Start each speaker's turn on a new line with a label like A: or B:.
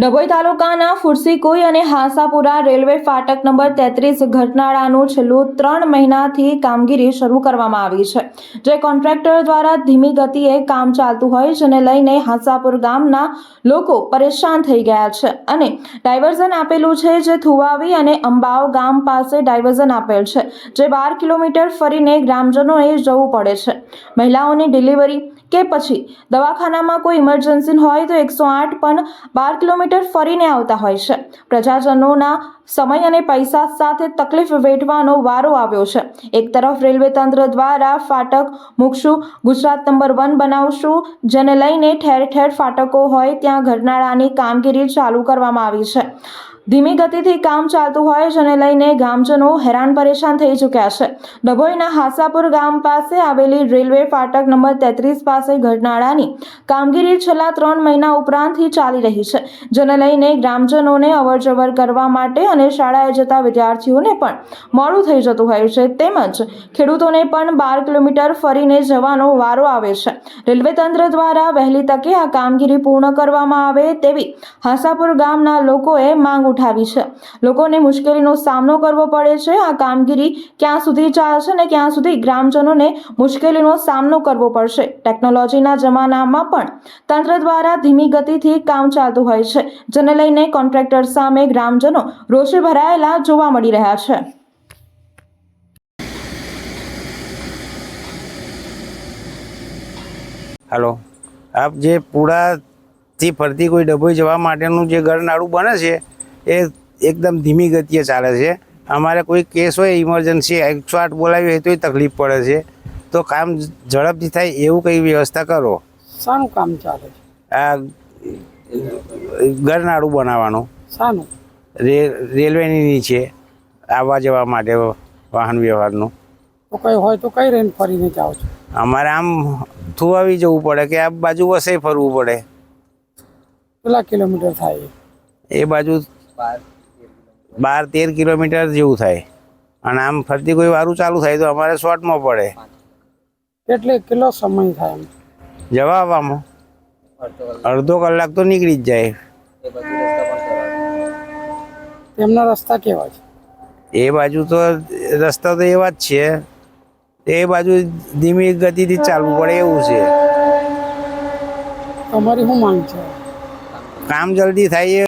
A: ડભોઈ તાલુકાના ફુરસીકોઈ અને હાંસાપુરા રેલવે ફાટક નંબર તેત્રીસ ઘટનાળાનું છેલ્લું ત્રણ મહિનાથી કામગીરી શરૂ કરવામાં આવી છે. જે કોન્ટ્રાક્ટર દ્વારા ધીમી ગતિએ કામ ચાલતું હોય જેને લઈને હાંસાપુર ગામના લોકો પરેશાન થઈ ગયા છે અને ડાયવર્ઝન આપેલું છે જે થુવાવી અને અંબાવ ગામ પાસે ડાયવર્ઝન આપેલ છે, જે બાર કિલોમીટર ફરીને ગ્રામજનોએ જવું પડે છે. મહિલાઓની ડિલિવરી કે પછી? દવાખાનામાં કોઈ ઇમરજન્સી હોય તો એકસો આઠ પણ બાર કિલોમીટર ફરીને આવતા હોય છે. પ્રજાજનોના સમય અને પૈસા સાથે તકલીફ વેઠવાનો વારો આવ્યો છે. એક તરફ રેલવે તંત્ર દ્વારા ફાટક મૂકશું, ગુજરાત નંબર વન બનાવશું, જેને લઈને ઠેર ઠેર ફાટકો હોય ત્યાં ઘરનાળાની કામગીરી ચાલુ કરવામાં આવી છે. ધીમી ગતિથી કામ ચાલતું હોય જેને લઈને ગામજનો હેરાન પરેશાન થઈ ચૂક્યા છે. ડભોઈના હાસાપુર ગામ પાસે આવેલી રેલવે ફાટક નંબર તેત્રીસ પાસે ઘટનાળાની કામગીરી છેલ્લા ત્રણ મહિના ઉપરાંતથી ચાલી રહી છે, જેને લઈને ગ્રામજનોને અવરજવર કરવા માટે અને શાળાએ જતા વિદ્યાર્થીઓને પણ મોડું થઈ જતું હોય છે. તેમજ ખેડૂતોને પણ બાર કિલોમીટર ફરીને જવાનો વારો આવે છે. રેલવે તંત્ર દ્વારા વહેલી તકે આ કામગીરી પૂર્ણ કરવામાં આવે તેવી હાસાપુર ગામના લોકોએ માંગ ઉઠાવી છે. લોકોને મુશ્કેલીનો સામનો કરવો પડે છે. આ કામગીરી ક્યાં સુધી ચાલશે અને ક્યાં સુધી ગ્રામજનોને મુશ્કેલીનો સામનો કરવો પડશે. ટેકનોલોજીના જમાનામાં પણ તંત્ર દ્વારા ધીમી ગતિથી કામ ચાલતું હોય છે, જેને લઈને કોન્ટ્રાક્ટર સામે ગ્રામજનો રોષે ભરાયેલા જોવા મળી રહ્યા છે.
B: હેલો. આપ જે પુરાથી ફરતી કોઈ ડભોઈ જવા માટેનું જે ગરનાળું બને છે એ એકદમ ધીમી ગતિએ ચાલે છે. અમારે કોઈ કેસ હોય ઇમરજન્સી એકસો આઠ બોલાવી હોય તોય તકલીફ પડે છે. તો કામ ઝડપથી થાય એવું કંઈ વ્યવસ્થા કરો.
C: શાનું કામ ચાલે છે?
B: આ ગરનાળું બનાવવાનું.
C: શાનું?
B: રેલવેની નીચે આવવા જવા માટે વાહન વ્યવહારનું.
C: તો કઈ હોય તો કઈ રેન ફરીને જાઓ છો?
B: અમારે આમ થુવાવી જવું પડે કે આ બાજુ વસે ફરવું પડે.
C: કેટલા કિલોમીટર થાય? એ
B: બાજુ બાર તેર કિલોમીટર જેવું થાય. અને આમ ફરતી કોઈ વારું ચાલુ થાય તો અમારે શોર્ટમાં પડે.
C: એટલે કેટલો સમય થાય
B: જવા આવવામાં અડધો કલાક તો નીકળી જ જાય.
C: તેમના રસ્તા કેવા છે?
B: એ બાજુ તો રસ્તા તો એવા જ છે. એ બાજુ ધીમી ગતિથી ચાલવું પડે એવું છે.
C: તમારી શું માંગ છે?
B: કામ જલ્દી થાય